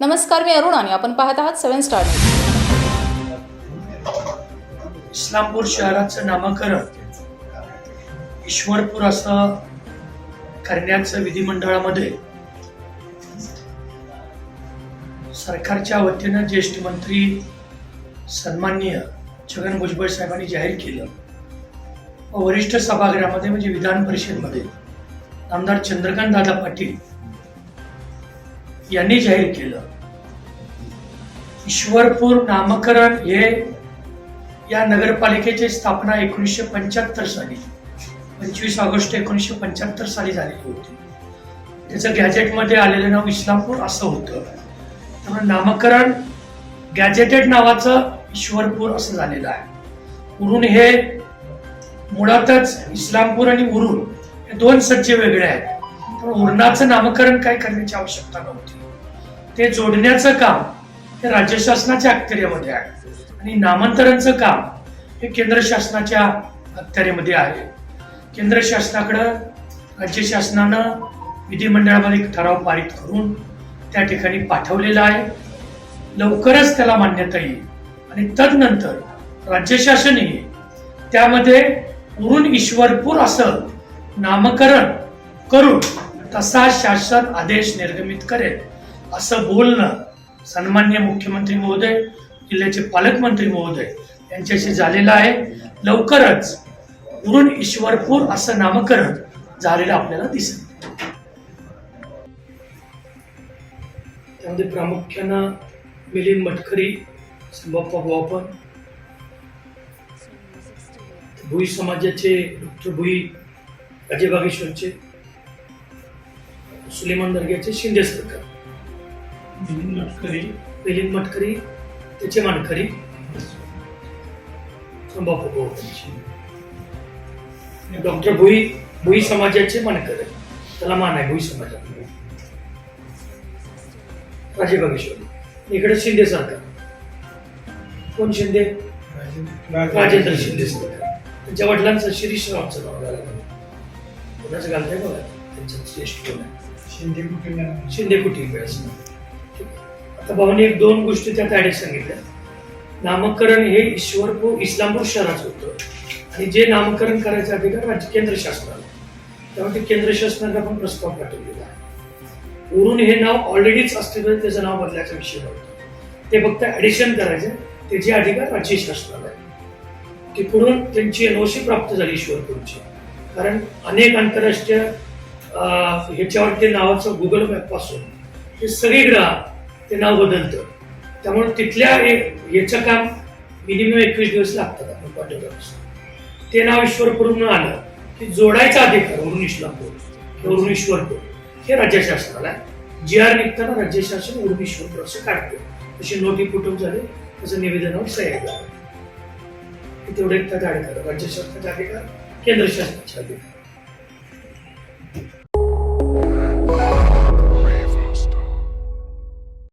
नमस्कार मी अरुण आणि आपण पाहत आहात सेव्हन स्टार इस्लामपूर शहराचं नामकरण ईश्वरपूर असं करण्याचं विधिमंडळामध्ये सरकारच्या वतीनं ज्येष्ठ मंत्री सन्माननीय छगन भुजबळ साहेबांनी जाहीर केलं. व वरिष्ठ सभागृहामध्ये म्हणजे विधान परिषदमध्ये आमदार चंद्रकांत दादा पाटील यांनी जाहीर केलं. ईश्वरपूर नामकरण हे या नगरपालिकेची स्थापना एकोणीसशे पंच्याहत्तर साली पंचवीस ऑगस्ट एकोणीसशे पंच्याहत्तर साली झालेली होती. त्याचं गॅजेटमध्ये आलेलं नाव इस्लामपूर असं होतं. त्यामुळे नामकरण गॅजेटेड नावाचं ईश्वरपूर असं झालेलं आहे. उरून हे मुळातच इस्लामपूर आणि उरून हे दोन सज्जे वेगळे आहेत. त्यामुळे उरणाचं नामकरण काय करण्याची आवश्यकता नव्हती. ते जोडण्याचं काम हे राज्य शासनाच्या अखत्यारीमध्ये आहे. आणि नामांतरांचं काम हे केंद्र शासनाच्या अखत्यारीमध्ये आहे. केंद्र शासनाकडं राज्य शासनानं विधिमंडळामध्ये एक ठराव पारित करून त्या ठिकाणी पाठवलेला आहे. लवकरच त्याला मान्यता येईल. आणि तदनंतर राज्य शासनही त्यामध्ये उरून ईश्वरपूर असं नामकरण करून तसा शासन आदेश निर्गमित करेल असं बोलणं सन्मान्य मुख्यमंत्री महोदय जिल्ह्याचे पालकमंत्री महोदय यांच्याशी झालेला आहे. लवकरच उरून ईश्वरपूर असं नामकरण झालेलं आपल्याला दिसेल. त्यामध्ये प्रामुख्यानं मिलिंद मटकरी संभप्पा बोपन भुई समाजाचे डॉक्टर भुई अजय बागेश्वरचे सुलेमान दर्ग्याचे शिंदे सरकार. मिलिंद मटकरी त्याचे मानकरी. डॉक्टर भुई भुई समाजाचे मानकरी. त्याला मान आहे भुई समाजात राजे बागेश्वर. इकडे शिंदे सरकार. कोण शिंदे? राजेंद्र शिंदे सरकार. त्यांच्या वडिलांचं शिरीष रावचं नाव घालायला कोणाचं घालतंय बघा. त्यांचं श्रेष्ठ कोण आहे? शिंदे कुटुंब असं. आता भावाने एक दोन गोष्टी त्या ऍड सांगितल्या. नामकरण हे ईश्वरपूर इस्लामपूर शहराचं होतं. आणि जे नामकरण करायचं अधिकार राज्य केंद्र शासनाला. त्यामुळे ते केंद्र शासनाला पण प्रस्ताव पाठवलेला आहे. उरून हे नाव ऑलरेडीच अस्तित्वात त्याचं नाव बदलायचा विषय होता ते फक्त ऍडिशन करायचं. त्याचे अधिकार राज्य शासनाला आहे. तिकडून त्यांची एनओसी प्राप्त झाली ईश्वरपूरची. कारण अनेक आंतरराष्ट्रीय ह्याच्यावरती नावाचं गुगल मॅपपासून ते सगळीकडं ते नाव बदलतं. त्यामुळे तिथल्या याचं काम मिनिमम एकवीस दिवस लागतात आपण पाठवल्यापासून ते नाव ईश्वरपूरनं आलं की जोडायचा अधिकार वरून इस्लामपूर किंवा ईश्वरपूर हे राज्य शासनाला आहे. जी आर निघताना राज्य शासन वरुण ईश्वरपूर असं काढतं. तशी नोटी कुटुंब झाले? त्याचं निवेदनावर सह्या झालं तेवढे त्याचा अधिकार राज्य शासनाचा अधिकार केंद्र शासनाचा अधिकार.